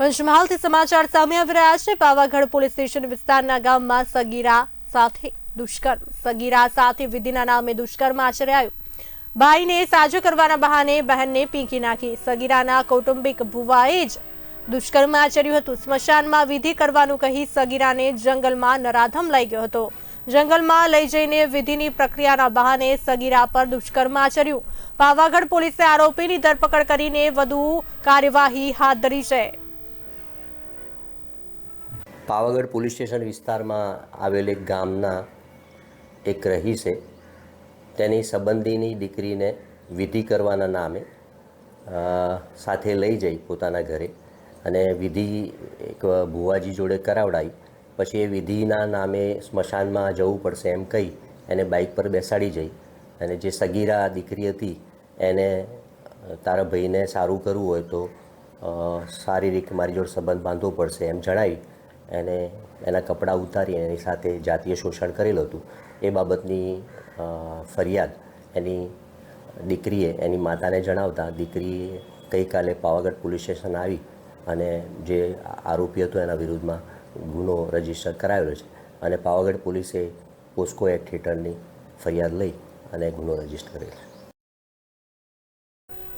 પંચમહાલથી સમાચાર સામે આવી રહ્યા છે. પાવાગઢ પોલીસ સ્ટેશન વિસ્તારના ગામમાં સગીરા સાથે દુષ્કર્મ, સગીરા સાથે વિધિના નામે દુષ્કર્મ આચર્યાયું ભાઈને સાજો કરવાના બહાને બહેનને પીંકી નાખી. સગીરાના કૌટુંબિક ભુવાએ જ દુષ્કર્મ આચર્યું હતું. સ્મશાનમાં વિધિ કરવાનું કહી સગીરાને જંગલમાં નરાધમ લઈ ગયો હતો. જંગલમાં લઈ જઈને વિધિની પ્રક્રિયાના બહાને સગીરા પર દુષ્કર્મ આચર્યું. પાવાગઢ પોલીસે આરોપીની ધરપકડ કરીને વધુ કાર્યવાહી હાથ ધરી છે. પાવાગઢ પોલીસ સ્ટેશન વિસ્તારમાં આવેલ એક ગામના એક રહીશે તેની સંબંધીની દીકરીને વિધિ કરવાના નામે સાથે લઈ જઈ પોતાના ઘરે અને વિધિ એક ભુવાજી જોડે કરાવડાવી પછી એ વિધિના નામે સ્મશાનમાં જવું પડશે એમ કહી એને બાઇક પર બેસાડી જઈ અને જે સગીરા દીકરી હતી એને તારા ભાઈને સારું કરવું હોય તો શારીરિક મારી જોડે સંબંધ બાંધવો પડશે એમ જણાવી એને એના કપડાં ઉતારી એની સાથે જાતીય શોષણ કરેલું હતું. એ બાબતની ફરિયાદ એની દીકરીએ એની માતાને જણાવતા દીકરીએ ગઈકાલે પાવાગઢ પોલીસ સ્ટેશન આવી અને જે આરોપી હતો એના વિરુદ્ધમાં ગુનો રજિસ્ટર કરાવેલો છે અને પાવાગઢ પોલીસે પોસ્કો એક્ટ હેઠળની ફરિયાદ લઈ અને ગુનો રજિસ્ટર કરેલો છે.